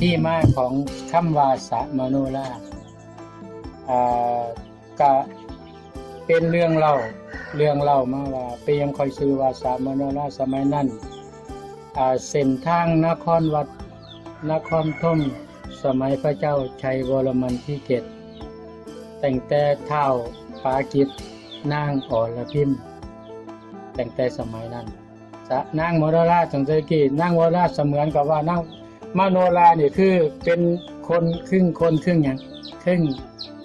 ที่มาของคำว่าสะมโนราอ่าก็เป็นเรื่องเล่าเรื่องเล่ามาว่าเปยังคอยซื้อว่าสะมโนราสมัยนั้นอ่าเส้นทางนครวัดนครธมสมัยพระเจ้าชัยวรมันที่เจ็ดแต่งแต่เท้าปากิจนางอรพิมแต่งแต่สมัยนั้นนางมโนราจังเกี้นางมโนราเสมือนกับว่านาง มโนราเนี่ยคือเป็นคนครึ่งคนครึ่งหยังครึ่ง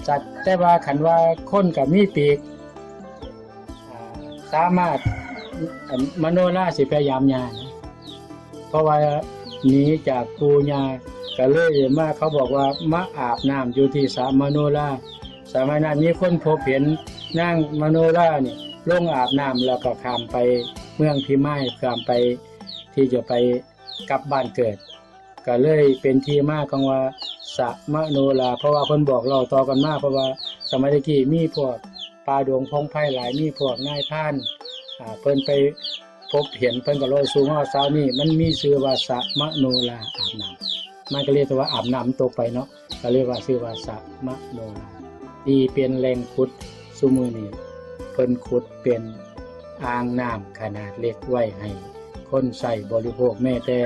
สัตว์แต่ว่าขันว่าคนกับมีปีกสามารถมโนราสิพยายามยานะเพราะว่าหนีจากปูญาก็เลยมาเขาบอกว่ามาอาบน้ำอยู่ที่สระมโนราสามัยนั้นมีคนพบเห็นนั่งมโนราเนี่ยลงอาบน้ำแล้วก็ข้ามไปเมืองพิมายข้ามไปที่จะไปกลับบ้านเกิด ก็เลยเป็นที่มาของว่าสะมะโนราเพราะว่าเพิ่นบอกเราต่อกันมาเพราะว่าสมัยตะกี้มีพวกปลาดวงพงไพ่หลายมีพวกนายพรานอ่าเพิ่นไปพบเห็นเพิ่นก็เลยสูงว่าสาวนี่มันมีชื่อว่าสะมะโนราอาบน้ำมันก็เรียกว่าอาบน้ำตกไปเนาะก็เรียกว่าชื่อว่าสะมะโนราดีเป็นแหล่งขุดซุมือนี้เพิ่นขุดเป็นอ่างน้ำขนาดเล็กไว้ให้ คนใส่บริโภคแม้แต่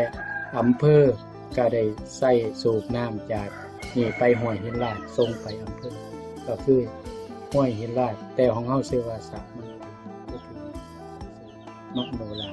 อำเภอ ก็ได้ใส่สูบน้ำจากนี่ไปห้วยหินลาดส่งไปอำเภอก็คือห้วยหินลาดแต่ของเฮาเสว่าสระมโนราก็คือมะโนรา